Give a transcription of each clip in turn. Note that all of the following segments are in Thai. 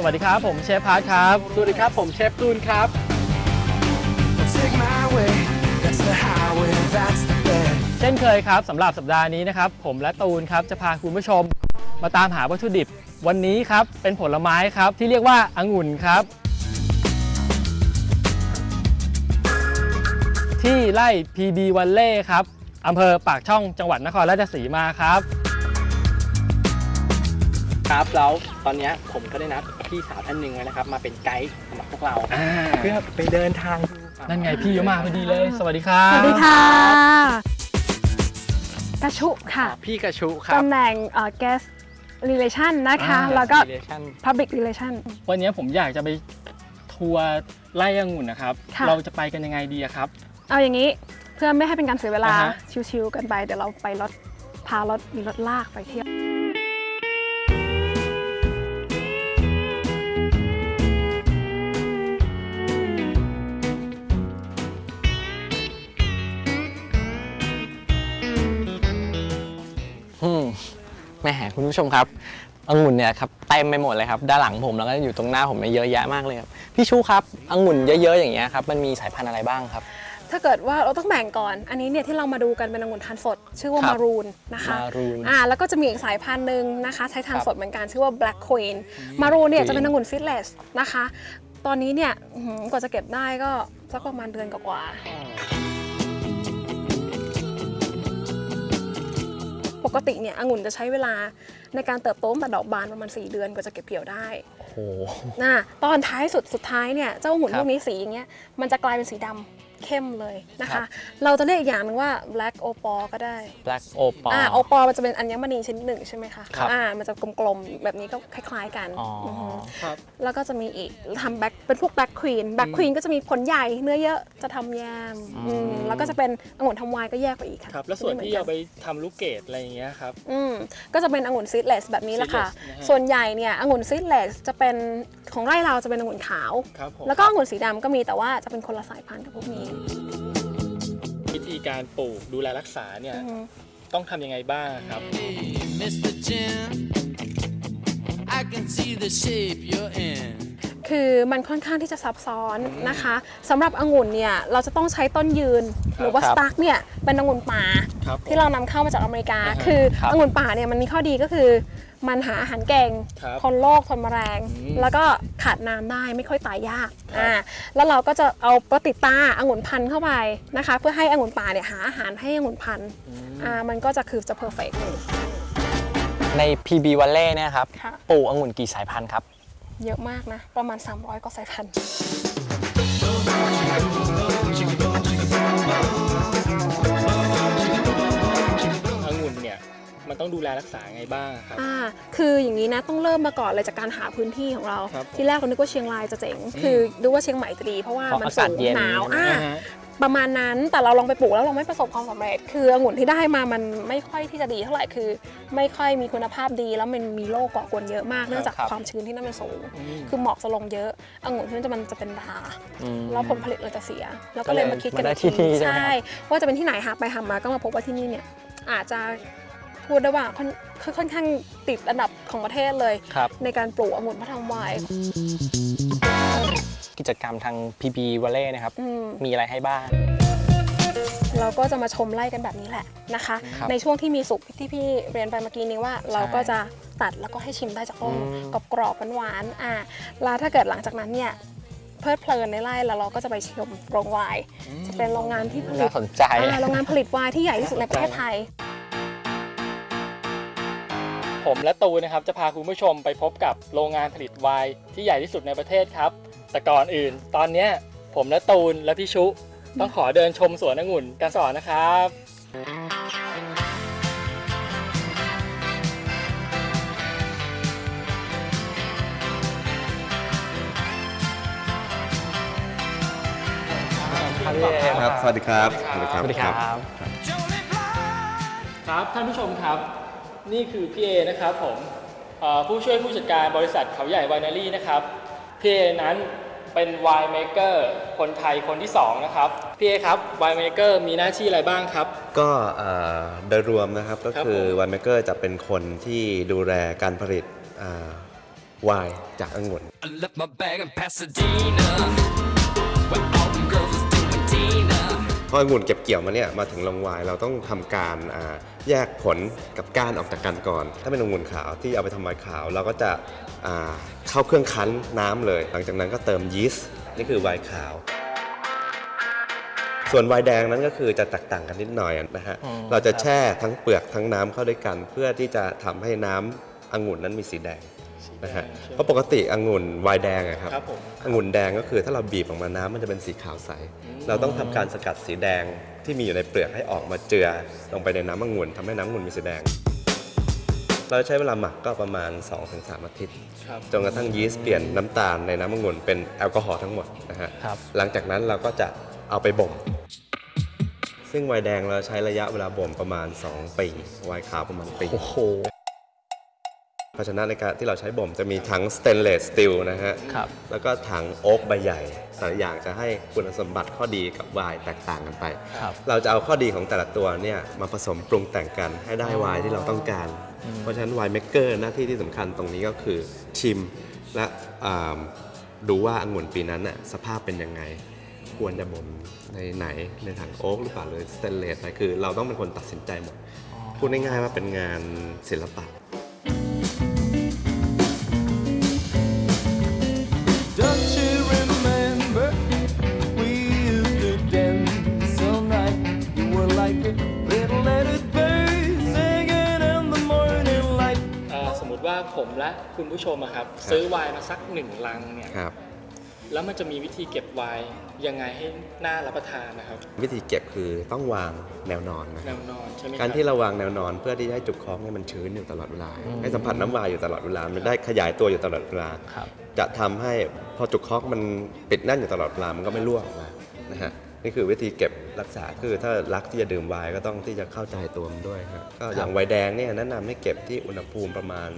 สวัสดีครับ ผมเชฟพาร์ทครับ สวัสดีครับ ผมเชฟตูนครับ Take my way, that's the highway, that's the bed. เช่นเคยครับสำหรับสัปดาห์นี้นะครับ ผมและตูนครับจะพาคุณผู้ชมมาตามหาวัตถุดิบ วันนี้ครับเป็นผลไม้ครับที่เรียกว่าองุ่นครับ ที่ไร่ PB วันเล่ครับอำเภอปากช่องจังหวัดนครราชสีมาครับ ครับแล้วตอนเนี้ยผมก็ได้นัด พี่สาวท่านหนึ่งไว้นะครับ มาเป็นไกด์สำหรับพวกเราเพื่อไปเดินทางดูนั่นไงพี่ยมาพอดีเลย สวัสดีครับสวัสดีค่ะ กระชุค่ะ พี่กระชุครับตำแหน่งเอ่อ guest relation นะคะอ่าแล้วก็ Relation public relation วันนี้ผมอยากจะไปทัวร์ไร่องุ่นนะครับ ค่ะ เราจะไปกันยังไงดีอะครับ เอาอย่างนี้เพื่อไม่ให้เป็นการเสียเวลาอ่าฮะ ชิวๆกันไป เดี๋ยวเราไปรถพารถมีรถลากไปเที่ยว ม่คุณผู้ชมครับองุ่นเนี่ยครับเต็มไปหมดเลยครับด้านหลังผมแล้วก็อยู่ตรงหน้าผมเนี่ยเยอะแยะมากเลยครับพี่ชูครับองุ่นเยอะๆอย่างเงี้ยครับมันมีสายพันธุ์อะไรบ้างครับ ถ้าเกิดว่าเราต้องแบ่งก่อน อันนี้เนี่ยที่เรามาดูกันเป็นองุ่นทานสด ชื่อว่าครับมารูนนะคะ Maroon อ่าแล้วก็จะมีอีกสายพันธุ์หนึ่งนะคะ ใช้ทานครับสดเหมือนกันชื่อว่า black queen มารูนเนี่ย Queen จะเป็นองุ่นฟิตเลสนะคะ ตอนนี้เนี่ยอื้อหือกว่าจะเก็บได้ก็สักประมาณเดือนกว่าๆ ปกติเนี่ยองุ่นจะใช้เวลาในการเติบโตตั้งแต่ดอกบานประมาณ 4 เดือนกว่าจะเก็บเกี่ยวได้โอ้โหนะตอนท้ายสุดสุดท้ายเนี่ยเจ้าองุ่นครับพวกนี้สีอย่างเงี้ยมันจะกลายเป็นสีดำ เข้มเลยนะครัคะ บ เราจะเรียกอีกอย่างหนึ่งว่า black opal ก็ได้ black opal อ่า opal มันจะเป็นอัญมณีชนิดหนึ่งใช่ไหมคะครับอ่ามันจะกลมๆ แบบนี้ก็คล้ายๆกันอ๋อออฮึครับ แล้วก็จะมีอีกทำ black เป็นพวก black queen black queen ก็จะมีผลใหญ่เนื้อเยอะจะทำแยมอืมแล้วก็จะเป็นองุ่นทำไวน์ก็แยกไปอีกค่ะครับ แล้วส่วนที่ไม่หมืเอากัไปทำลูกเกดอะไรอย่างเงี้ยครับ อืมก็จะเป็นองุ่นซีดเลสแบบนี้แหละค่ะ seedless นะฮะ ส่วนใหญ่เนี่ยองุ่นซีดเลสจะเป็นของไร่เราจะเป็นองุ่นขาว ครับผม แล้วก็องุ่นสีดำก็มีแต่ว่าจะเป็นคนละสายพันธุ์กับพวกนี้วิธีการปลูกดูแลรักษาเนี่ยอือฮึต้องทำยังไงบ้างครับ Hey, Mr. Jim, I can see the shape you're in. คือมันค่อนข้างที่จะซับซ้อนนะคะสำหรับองุ่นเนี่ยเราจะต้องใช้ต้นยืน หรือว่าคสรับตาร์กเนี่ยเป็นองุ่นป่า ครับผมที่เรานำเข้ามาจากอเมริกา อ่าฮะคือครับ องุ่นป่าเนี่ยมันมีข้อดีก็คือ มันหาอาหารเก่งครับทนโรคทนแมลงอืมแล้วก็ขาดน้ำได้ไม่ค่อยตายยากครับอ่าแล้วเราก็จะเอาปฏิตาองุ่นพันธุ์เข้าไปนะคะ เพื่อให้องุ่นป่าเนี่ยหาอาหารให้องุ่นพันธุ์อ่ามันก็จะคือจะเพอร์เฟกต์ใน PB Valley เนี่ยครับค่ะปลูกองุ่นกี่สายพันธุ์ครับ เยอะมากนะ ประมาณ 300ก็สายพันธุ์ ต้องดูแลรักษาไงบ้างครับ อ่าคืออย่างนี้นะต้องเริ่มมาก่อนเลยจากการหาพื้นที่ของเรา ครับที่แรกเรานึกว่าเชียงรายจะเจ๋ง คือดูว่าเชียงใหม่จะดีเพราะว่าเพราะมันอาสูกาศงเย็น หนาวอ่า อ่าฮะ ประมาณนั้นแต่เราลองไปปลูกแล้วเราไม่ประสบความสำเร็จ คือองุ่นที่ได้มามันไม่ค่อยที่จะดีเท่าไหร่คือ ไม่ค่อยมีคุณภาพดีแล้วมันมีโรคก่อกวนเยอะมากเนื่องจากครับ ความชื้นที่นั่นมันสูง อืม คือหมอกจะลงเยอะองุ่นที่นั่นจะมันจะเป็นราอืม แล้วผลผลิตเราจะเสีย แล้วก็เลยมาคิดกันมาได้อีกทีที่นี่ใช่ไหมครับ ใช่ว่าจะเป็นที่ไหนหาไปหามาก็มาพบว่าที่นี่เนี่ยอาจจะ พูดได้ว่าค่อนค่อนข้างติดอันดับของประเทศเลย ครับในการปลูกองุ่นพระธรรมไวน์กิจกรรมทาง PB Valley นะครับ อืมมีอะไรให้บ้าง เราก็จะมาชมไล่กันแบบนี้แหละนะคะ ครับในช่วงที่มีสุกที่พี่เรียนไปเมื่อกี้นี้ว่า เราก็จะตัดแล้วก็ให้ชิมได้จากต้นอืม กรอบๆหวานๆอ่าแล้วถ้าเกิดหลังจากนั้นเนี่ยเพลิดเพลินในไร่แล้วเราก็จะไปชมโรงไวน์จะเป็นโรงงานที่ผลิต น่าสนใจ อ่าโรงงานผลิตไวน์ที่ใหญ่ที่สุดในประเทศไทย ผมและตูนนะครับจะพาคุณผู้ชมไปพบกับโรงงานผลิตไวน์ที่ใหญ่ที่สุดในประเทศครับ แต่ก่อนอื่น ตอนเนี้ยผมและตูนและพี่ชุ ต้องขอเดินชมสวนองุ่นกันสอนนะครับ ครับครับสวัสดีครับ สวัสดีครับ ครับท่านผู้ชมครับ นี่คือพี่เอนะครับผมเอ่อผู้ช่วยผู้จัดการบริษัทเขาใหญ่ไวนารี่นะครับพี่เอนั้นเป็นไวน์เมเกอร์คนไทยคนที่สองนะครับพี่เอครับไวน์เมเกอร์มีหน้าที่อะไรบ้างครับ ก็เอ่อโดยรวมนะครับก็ครับคือผมวันเมเกอร์จะเป็นคนที่ดูแลการผลิตอ่าไวน์จากองุ่น Tina. พอองุ่นเก็บเกี่ยวมาเนี่ยมาถึงโรงไวน์เราต้องทำการอ่าแยกผลกับก้านออกจากกันก่อน ถ้าเป็นองุ่นขาวที่เอาไปทำไวน์ขาว เราก็จะอ่าเข้าเครื่องคั้นน้ำเลย หลังจากนั้นก็เติมยีสต์นี่คือไวน์ขาว ส่วนไวน์แดงนั้นก็คือจะแตกต่างกันนิดหน่อยนะฮะอืมเราจะแช่ทั้งเปลือกทั้งน้ำเข้าด้วยกัน เพื่อที่จะทำให้น้ำองุ่นนั้นมีสีแดง นะฮะเพราะปกติองุ่นไวน์แดงอะครับครับผมองุ่นแดงก็คือถ้าเราบีบออกมาน้ำมันจะเป็นสีขาวใส เราต้องทำการสกัดสีแดงที่มีอยู่ในเปลือกให้ออกมาเจือลงไปในน้ำองุ่นทำให้น้ำองุ่นมีสีแดง เราใช้เวลาหมักก็ประมาณ 2-3 อาทิตย์ครับจนกระทั่งยีสต์เปลี่ยนน้ำตาลในน้ำองุ่นเป็นแอลกอฮอล์ทั้งหมดนะฮะครับ หลังจากนั้นเราก็จะเอาไปบ่ม ซึ่งไวน์แดงเราใช้ระยะเวลาบ่มประมาณ 2 ปีไวน์ขาวประมาณปี โอ้โห ภาชนะในการที่เราใช้บ่มจะมีทั้งสเตนเลสสตีลนะฮะ ครับ แล้วก็ถังโอ๊กใบใหญ่แต่ละอย่างจะให้คุณสมบัติข้อดีกับไวน์แตกต่างกันไป ครับ เราจะเอาข้อดีของแต่ละตัวเนี่ยมาผสมปรุงแต่งกันให้ได้ไวน์ที่เราต้องการ เพราะฉะนั้นไวน์เมกเกอร์หน้าที่ที่สำคัญตรงนี้ก็คือชิมและอ่าดูว่าองุ่นปีนั้นน่ะสภาพเป็นยังไง ควรจะบ่มในไหนในถังโอ๊กหรือเปล่าหรือสเตนเลสอะไรคือ เราต้องเป็นคนตัดสินใจหมด พูดง่ายๆว่าเป็นงานศิลปะ ผมและคุณผู้ชมอะครับ ซื้อไวน์มาสักหนึ่งลังเนี่ยครับ แล้วมันจะมีวิธีเก็บไวน์ยังไงให้น่ารับประทานนะครับ วิธีเก็บคือต้องวางแนวนอนนะคแนรับวนอนใช่ไหมคการบ ที่เราวางแนวนอนเพื่อที่จะให้จุกคล้องเนี่ยมันชื้นอยู่ตลอดเวลาให้สัมผัสน้ำวายอยู่ตลอดเวลา มันได้ขยายตัวอยู่ตลอดเวลา ครับ จะทำให้พอจุกคล้องมันปิดแน่นอยู่ตลอดเวลามันก็ไม่รั่วออกมานะฮะนี่คือวิธีเก็บรักษาคือถ้ารักที่จะดื่มไวน์ก็ต้องที่จะเข้าใจตัวมันด้วยครับก็อย่างไวน์แดงเนี่ยแนะนำให้เก็บที่อุณหภูมิประมาณ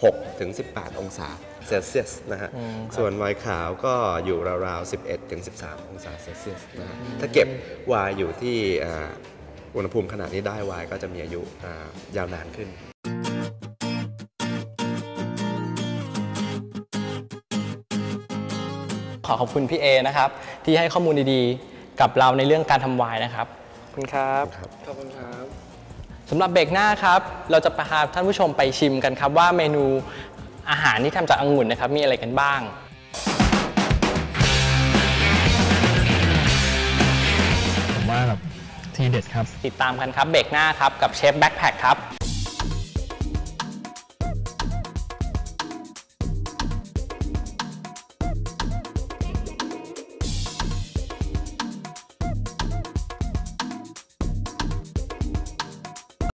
16ถึง18 องศาเซลเซียสนะฮะอืมครับส่วนไวน์ขาวก็อยู่ราวๆ 11ถึง13 องศาเซลเซียสนะฮะ ถ้าเก็บไวน์อยู่ที่อ่าอุณหภูมิขนาดนี้ได้ไวน์ก็จะมีอายุอ่ายาวนานขึ้นขอขอบคุณพี่เอนะครับ ที่ให้ข้อมูลดีๆ กับเราในเรื่องการทำไวน์นะครับ ขอบคุณครับ ขอบคุณครับ สำหรับเบรกหน้าครับเราจะพาท่านผู้ชมไปชิมกันครับ ว่าเมนูอาหารที่ทำจากองุ่นนะครับ มีอะไรกันบ้าง ผมว่าแบบทีเด็ดครับ ติดตามกันครับเบรกหน้าครับกับเชฟแบ็คแพคครับ